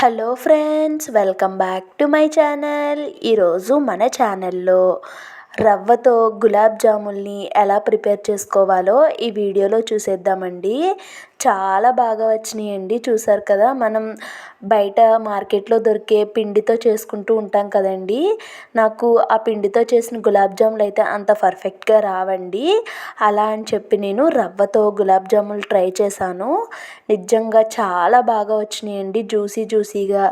Hello friends welcome back to my channel. ఈరోజు మన ఛానల్లో రవ్వతో గులాబ్ జాముల్ని ఎలా ప్రిపేర్ చేసుకోవాలో ఈ వీడియోలో చూసేద్దామండి. చాలా బాగా వచ్చినాయండి. చూసారు కదా మనం బయట మార్కెట్లో దొరికే పిండితో చేసుకుంటూ ఉంటాం కదండి. నాకు ఆ పిండితో చేసిన గులాబ్ జాములు అయితే అంత పర్ఫెక్ట్గా రావండి. అలా అని చెప్పి నేను రవ్వతో గులాబ్ జాములు ట్రై చేశాను. నిజంగా చాలా బాగా వచ్చినాయండి. జ్యూసీ జ్యూసీగా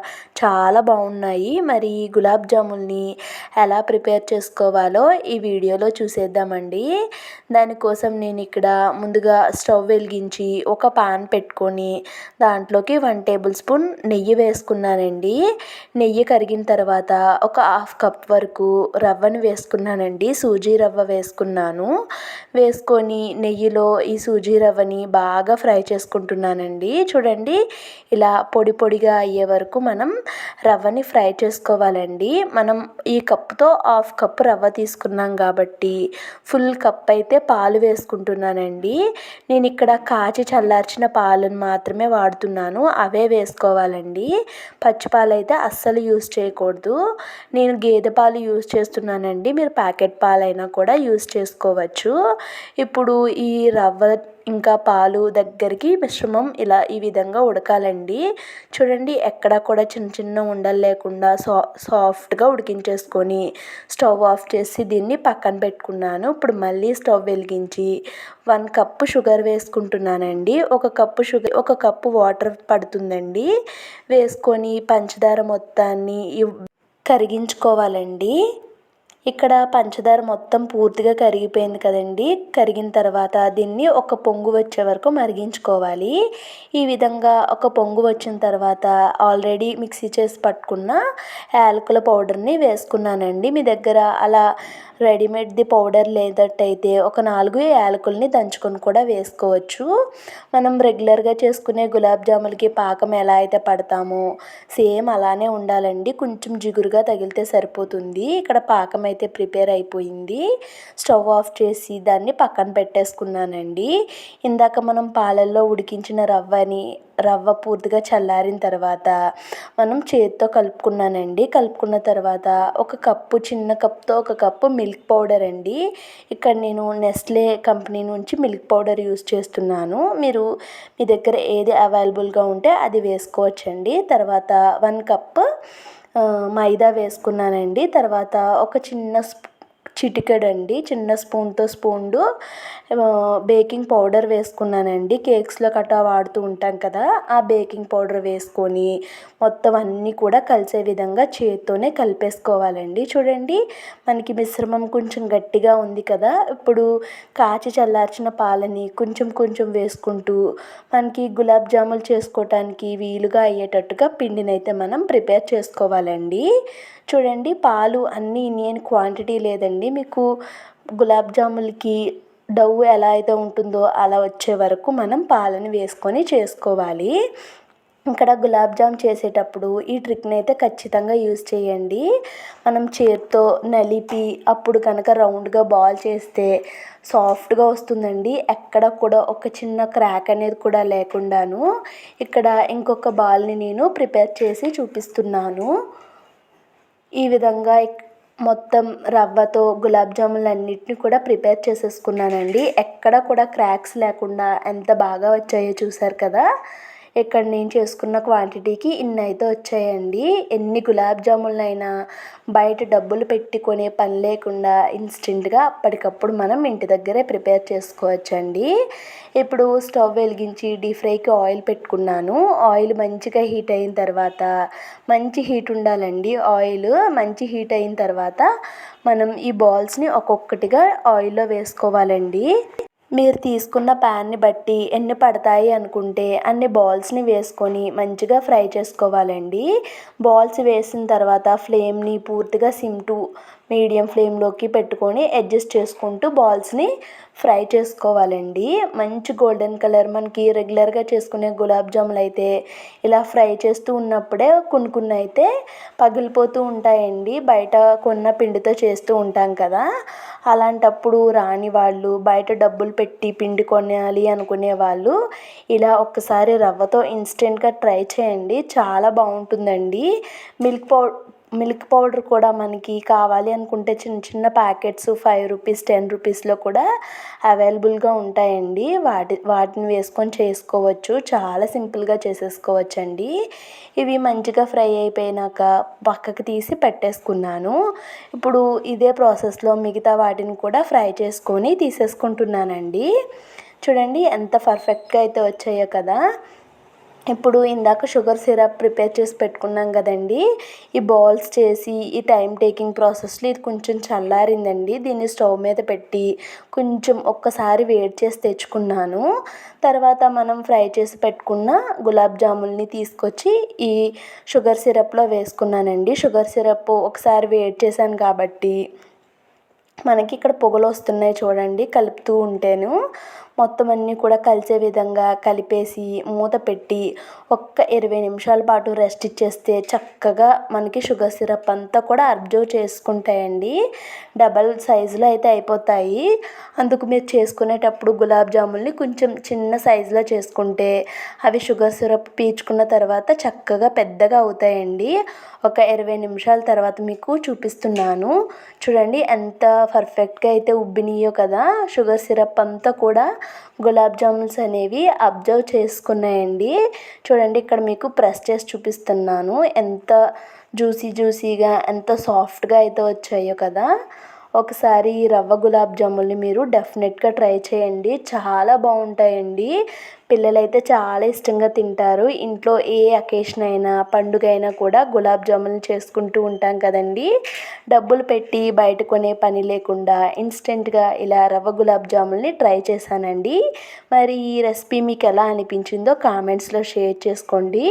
చాలా బాగున్నాయి. మరి ఈ గులాబ్ జాముల్ని ఎలా ప్రిపేర్ చేసుకోవాలో ఈ వీడియోలో చూసేద్దామండి. దానికోసం నేను ఇక్కడ ముందుగా స్టవ్ వెలిగించి ఒక పాన్ పెట్టుకొని దాంట్లోకి వన్ టేబుల్ స్పూన్ నెయ్యి వేసుకున్నానండి. నెయ్యి కరిగిన తర్వాత ఒక హాఫ్ కప్ వరకు రవ్వను వేసుకున్నానండి. సూజీ రవ్వ వేసుకున్నాను. వేసుకొని నెయ్యిలో ఈ సూజీ రవ్వని బాగా ఫ్రై చేసుకుంటున్నానండి. చూడండి ఇలా పొడి పొడిగా అయ్యే వరకు మనం రవ్వని ఫ్రై చేసుకోవాలండి. మనం ఈ కప్తో హాఫ్ కప్ రవ్వ తీసుకున్నాం కాబట్టి ఫుల్ కప్ అయితే పాలు వేసుకుంటున్నానండి. నేను ఇక్కడ కాచి చల్లార్చిన పాలను మాత్రమే వాడుతున్నాను అవే వేసుకోవాలండి. పచ్చిపాలు అయితే అస్సలు యూస్ చేయకూడదు. నేను గేదె పాలు యూస్ చేస్తున్నానండి. మీరు ప్యాకెట్ పాలైనా కూడా యూస్ చేసుకోవచ్చు. ఇప్పుడు ఈ రవ్వ ఇంకా పాలు దగ్గరికి మిశ్రమం ఇలా ఈ విధంగా ఉడకాలండి. చూడండి ఎక్కడ కూడా చిన్న చిన్న ఉండలు లేకుండా సా సాఫ్ట్గా ఉడికించేసుకొని స్టవ్ ఆఫ్ చేసి దీన్ని పక్కన పెట్టుకున్నాను. ఇప్పుడు మళ్ళీ స్టవ్ వెలిగించి వన్ కప్పు షుగర్ వేసుకుంటున్నానండి. ఒక కప్పు షుగర్ ఒక కప్పు వాటర్ పడుతుందండి. వేసుకొని పంచదార మొత్తాన్ని కరిగించుకోవాలండి. ఇక్కడ పంచదార మొత్తం పూర్తిగా కరిగిపోయింది కదండి. కరిగిన తర్వాత దీన్ని ఒక పొంగు వచ్చే వరకు మరిగించుకోవాలి. ఈ విధంగా ఒక పొంగు వచ్చిన తర్వాత ఆల్రెడీ మిక్సీ చేసి పట్టుకున్న యాలకుల పౌడర్ని వేసుకున్నానండి. మీ దగ్గర అలా రెడీమేడ్ది పౌడర్ లేదట్టయితే ఒక నాలుగు యాలకుల్ని దంచుకొని కూడా వేసుకోవచ్చు. మనం రెగ్యులర్గా చేసుకునే గులాబ్ జాములకి పాకం ఎలా అయితే పడతామో సేమ్ అలానే ఉండాలండి. కొంచెం జిగురుగా తగిలితే సరిపోతుంది. ఇక్కడ పాకం అయితే ప్రిపేర్ అయిపోయింది. స్టవ్ ఆఫ్ చేసి దాన్ని పక్కన పెట్టేసుకున్నానండి. ఇందాక మనం పాలల్లో ఉడికించిన రవ్వని రవ్వ పూర్తిగా చల్లారిన తర్వాత మనం చేతితో కలుపుకున్నానండి. కలుపుకున్న తర్వాత ఒక కప్పు చిన్న కప్తో ఒక కప్పు మిల్క్ పౌడర్ అండి. ఇక్కడ నేను నెస్లే కంపెనీ నుంచి మిల్క్ పౌడర్ యూస్ చేస్తున్నాను. మీరు మీ దగ్గర ఏది అవైలబుల్గా ఉంటే అది వేసుకోవచ్చండి. తర్వాత వన్ కప్ మైదా వేసుకున్నానండి. తర్వాత ఒక చిన్న స్పూ చిటికెడండి చిన్న స్పూన్తో స్పూన్డు. బేకింగ్ పౌడర్ వేసుకున్నానండి. కేక్స్లో కట్టా వాడుతూ ఉంటాం కదా ఆ బేకింగ్ పౌడర్ వేసుకొని మొత్తం అన్నీ కూడా కలిసే విధంగా చేత్తోనే కలిపేసుకోవాలండి. చూడండి మనకి మిశ్రమం కొంచెం గట్టిగా ఉంది కదా ఇప్పుడు కాచి చల్లార్చిన పాలని కొంచెం కొంచెం వేసుకుంటూ మనకి గులాబ్ జాములు చేసుకోవటానికి వీలుగా అయ్యేటట్టుగా పిండినైతే మనం ప్రిపేర్ చేసుకోవాలండి. చూడండి పాలు అన్నీ ఇండియన్ క్వాంటిటీ లేదండి. మీకు గులాబ్ జాములకి డవ్ ఎలా అయితే ఉంటుందో అలా వచ్చే వరకు మనం పాలను వేసుకొని చేసుకోవాలి. ఇక్కడ గులాబ్ జామ్ చేసేటప్పుడు ఈ ట్రిక్ని అయితే ఖచ్చితంగా యూజ్ చేయండి. మనం చేత్తో నలిపి అప్పుడు కనుక రౌండ్గా బాల్ చేస్తే సాఫ్ట్గా వస్తుందండి. ఎక్కడ కూడా ఒక చిన్న క్రాక్ అనేది కూడా లేకుండాను. ఇక్కడ ఇంకొక బాల్ని నేను ప్రిపేర్ చేసి చూపిస్తున్నాను. ఈ విధంగా మొత్తం రవ్వతో గులాబ్ జాములు అన్నిటిని కూడా ప్రిపేర్ చేసేసుకున్నానండి. ఎక్కడ కూడా క్రాక్స్ లేకుండా ఎంత బాగా వచ్చాయో చూసారు కదా? ఇక్కడ నేను చేసుకున్న క్వాంటిటీకి ఇన్ని అయితే వచ్చాయండి. ఎన్ని గులాబ్ జాములైనా బయట డబ్బులు పెట్టుకునే పని లేకుండా ఇన్స్టెంట్గా అప్పటికప్పుడు మనం ఇంటి దగ్గరే ప్రిపేర్ చేసుకోవచ్చండి. ఇప్పుడు స్టవ్ వెలిగించి డీప్ ఫ్రైకి ఆయిల్ పెట్టుకున్నాను. ఆయిల్ మంచిగా హీట్ అయిన తర్వాత మంచి హీట్ ఉండాలండి. ఆయిల్ మంచి హీట్ అయిన తర్వాత మనం ఈ బాల్స్ని ఒక్కొక్కటిగా ఆయిల్లో వేసుకోవాలండి. మీరు తీసుకున్న ప్యాన్ని బట్టి ఎన్ని పడతాయి అనుకుంటే అన్ని బాల్స్ని వేసుకొని మంచిగా ఫ్రై చేసుకోవాలండి. బాల్స్ వేసిన తర్వాత ఫ్లేమ్ని పూర్తిగా సిమ్ టు మీడియం ఫ్లేమ్లోకి పెట్టుకొని అడ్జస్ట్ చేసుకుంటూ బాల్స్ని ఫ్రై చేసుకోవాలండి. మంచి గోల్డెన్ కలర్ మనకి రెగ్యులర్గా చేసుకునే గులాబ్ జాములు అయితే ఇలా ఫ్రై చేస్తూ ఉన్నప్పుడే కొన్ని కొన్ని అయితే పగిలిపోతూ ఉంటాయండి. బయట కొన్న పిండితో చేస్తూ ఉంటాం కదా. అలాంటప్పుడు రాని వాళ్ళు బయట డబ్బులు పెట్టి పిండి కొనాలి అనుకునే వాళ్ళు ఇలా ఒక్కసారి రవ్వతో ఇన్స్టెంట్గా ట్రై చేయండి. చాలా బాగుంటుందండి. మిల్క్ పౌ మిల్క్ పౌడర్ కూడా మనకి కావాలి అనుకుంటే చిన్న చిన్న ప్యాకెట్స్ ఫైవ్ రూపీస్ టెన్ రూపీస్లో కూడా అవైలబుల్గా ఉంటాయండి. వాటి వాటిని వేసుకొని చేసుకోవచ్చు. చాలా సింపుల్గా చేసేసుకోవచ్చండి. ఇవి మంచిగా ఫ్రై అయిపోయినాక పక్కకు తీసి పెట్టేసుకున్నాను. ఇప్పుడు ఇదే ప్రాసెస్లో మిగతా వాటిని కూడా ఫ్రై చేసుకొని తీసేసుకుంటున్నానండి. చూడండి ఎంత పర్ఫెక్ట్గా అయితే వచ్చాయో కదా. ఇప్పుడు ఇందాక షుగర్ సిరప్ ప్రిపేర్ చేసి పెట్టుకున్నాం కదండి. ఈ బాల్స్ చేసి ఈ టైం టేకింగ్ ప్రాసెస్లో ఇది కొంచెం చల్లారిందండి. దీన్ని స్టవ్ మీద పెట్టి కొంచెం ఒక్కసారి వేడి చేసి తెచ్చుకున్నాను. తర్వాత మనం ఫ్రై చేసి పెట్టుకున్న గులాబ్ జాముల్ని తీసుకొచ్చి ఈ షుగర్ సిరప్లో వేసుకున్నానండి. షుగర్ సిరప్ ఒకసారి వేడి చేశాను కాబట్టి మనకి ఇక్కడ పొగలు వస్తున్నాయి చూడండి కలుపుతూ ఉంటేను. మొత్తం అన్నీ కూడా కలిసే విధంగా కలిపేసి మూత పెట్టి ఒక్క ఇరవై నిమిషాల పాటు రెస్ట్ ఇచ్చేస్తే చక్కగా మనకి షుగర్ సిరప్ అంతా కూడా అబ్జర్వ్ చేసుకుంటాయండి. డబల్ సైజులో అయితే అయిపోతాయి. అందుకు మీరు చేసుకునేటప్పుడు గులాబ్ జాముల్ని కొంచెం చిన్న సైజులో చేసుకుంటే అవి షుగర్ సిరప్ పీల్చుకున్న తర్వాత చక్కగా పెద్దగా అవుతాయండి. ఒక ఇరవై నిమిషాల తర్వాత మీకు చూపిస్తున్నాను. చూడండి ఎంత పర్ఫెక్ట్గా అయితే ఉబ్బినాయో కదా షుగర్ సిరప్ అంతా కూడా గులాబ్ జామున్స్ అనేవి అబ్జర్వ్ చేసుకున్నాయండి. చూడండి ఇక్కడ మీకు ప్రెస్ చేసి చూపిస్తున్నాను. ఎంత జ్యూసీ జ్యూసీగా ఎంత సాఫ్ట్గా అయితే వచ్చాయో కదా. ఒకసారి ఈ రవ్వ గులాబ్ జాముల్ని మీరు డెఫినెట్గా ట్రై చేయండి. చాలా బాగుంటాయండి. పిల్లలైతే చాలా ఇష్టంగా తింటారు. ఇంట్లో ఏ అకేషన్ అయినా పండుగ అయినా కూడా గులాబ్ జాములు చేసుకుంటూ ఉంటాం కదండి. డబ్బులు పెట్టి బయట కొనే పని లేకుండా ఇన్స్టెంట్గా ఇలా రవ్వ గులాబ్ జాముల్ని ట్రై చేశానండి. మరి ఈ రెసిపీ మీకు ఎలా అనిపించిందో కామెంట్స్లో షేర్ చేసుకోండి.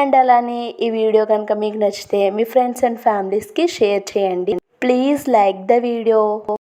అండ్ అలానే ఈ వీడియో కనుక మీకు నచ్చితే మీ ఫ్రెండ్స్ అండ్ ఫ్యామిలీస్కి షేర్ చేయండి. Please like the video.